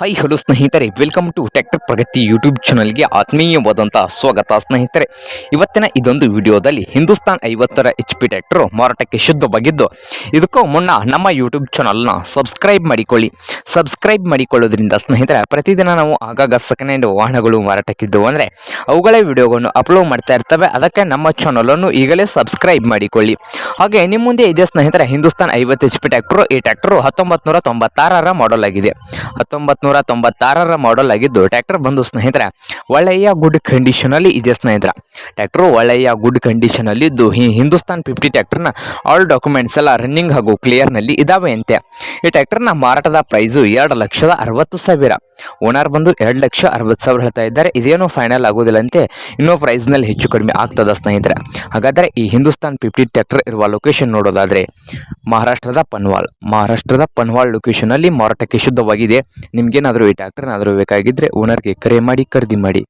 Hi hello ಸ್ನೇಹಿತರೆ. Welcome to tractor Pragati YouTube ಚಾನಲ್ಗೆ ಆತ್ಮೀಯವಾದಂಥ ಸ್ವಾಗತ, ಸ್ನೇಹಿತರೆ. ಇವತ್ತಿನ ಇದೊಂದು ವಿಡಿಯೋದಲ್ಲಿ ಹಿಂದೂಸ್ತಾನ್ ಐವತ್ತರ ಎಚ್ ಪಿ ಟ್ಯಾಕ್ಟರು ಮಾರಾಟಕ್ಕೆ ಶುದ್ಧವಾಗಿದ್ದು, ಇದಕ್ಕೂ ಮುನ್ನ ನಮ್ಮ ಯೂಟ್ಯೂಬ್ ಚಾನಲ್ನ ಸಬ್ಸ್ಕ್ರೈಬ್ ಮಾಡಿಕೊಳ್ಳಿ. ಸಬ್ಸ್ಕ್ರೈಬ್ ಮಾಡಿಕೊಳ್ಳೋದ್ರಿಂದ, ಸ್ನೇಹಿತರೆ, ಪ್ರತಿದಿನ ನಾವು ಆಗಾಗ ಸೆಕೆಂಡ್ ಹ್ಯಾಂಡ್ ವಾಹನಗಳು ಮಾರಾಟಕ್ಕಿದ್ದವು ಅಂದರೆ, ಅವುಗಳೇ ವಿಡಿಯೋಗಳನ್ನು ಅಪ್ಲೋಡ್ ಮಾಡ್ತಾ ಇರ್ತವೆ. ಅದಕ್ಕೆ ನಮ್ಮ ಚಾನಲನ್ನು ಈಗಲೇ ಸಬ್ಸ್ಕ್ರೈಬ್ ಮಾಡಿಕೊಳ್ಳಿ. ಹಾಗೆ ನಿಮ್ಮ ಮುಂದೆ ಇದೆ, ಸ್ನೇಹಿತರೆ, ಹಿಂದೂಸ್ತಾನ್ ಐವತ್ತು ಎಚ್ ಪಿ ಟ್ಯಾಕ್ಟರು ಈ ಟ್ಯಾಕ್ಟ್ರು ಹತ್ತೊಂಬತ್ತು ನೂರ ತೊಂಬತ್ತಾರರ ಮಾಡಲ್ ಆಗಿದೆ. ಹತ್ತೊಂಬತ್ತು ನೂರ ತೊಂಬತ್ತಾರರ ಮಾಡಲ್ ಆಗಿದ್ದು ಟ್ರ್ಯಾಕ್ಟರ್ ಬಂದು ಸ್ನೇಹಿತರೆ, ಒಳ್ಳೆಯ ಗುಡ್ ಕಂಡೀಷನಲ್ಲಿ ಇದೆ ಸ್ನೇಹಿತರ. ಟ್ರ್ಯಾಕ್ಟರ್ ಒಳ್ಳೆಯ ಗುಡ್ ಕಂಡೀಷನಲ್ಲಿ ಇದ್ದು, ಈ ಹಿಂದೂಸ್ತಾನ್ ಫಿಫ್ಟಿ ಟ್ರ್ಯಾಕ್ಟರ್ನ ಆಲ್ ಡಾಕ್ಯುಮೆಂಟ್ಸ್ ಎಲ್ಲ ರನ್ನಿಂಗ್ ಹಾಗೂ ಕ್ಲಿಯರ್ನಲ್ಲಿ ಇದಾವೆ ಅಂತೆ. ಈ ಟ್ರ್ಯಾಕ್ಟರ್ನ ಮಾರಾಟದ ಪ್ರೈಸು ಎರಡು ಲಕ್ಷದ ಅರವತ್ತು ಸಾವಿರ. ಓನರ್ ಬಂದು ಎರಡು ಲಕ್ಷ ಅರವತ್ತು ಸಾವಿರ ಹೇಳ್ತಾ ಇದ್ದಾರೆ. ಇದೇನು ಫೈನಲ್ ಆಗೋದಿಲ್ಲಂತೆ, ಇನ್ನೂ ಪ್ರೈಸ್ನಲ್ಲಿ ಹೆಚ್ಚು ಕಡಿಮೆ ಆಗ್ತದ ಸ್ನೇಹಿತರೆ. ಹಾಗಾದರೆ ಈ ಹಿಂದೂಸ್ತಾನ್ ಫಿಫ್ಟಿ ಟ್ಯಾಕ್ಟರ್ ಇರುವ ಲೊಕೇಶನ್ ನೋಡೋದಾದರೆ, ಮಹಾರಾಷ್ಟ್ರದ ಪನ್ವಾಲ್. ಮಹಾರಾಷ್ಟ್ರದ ಪನ್ವಾಲ್ ಲೊಕೇಶನಲ್ಲಿ ಮಾರಾಟಕ್ಕೆ ಶುದ್ಧವಾಗಿದೆ. ನಿಮಗೇನಾದರೂ ಈ ಟ್ಯಾಕ್ಟರ್ನಾದರೂ ಬೇಕಾಗಿದ್ದರೆ ಓನರ್ಗೆ ಕರೆ ಮಾಡಿ, ಖರೀದಿ ಮಾಡಿ.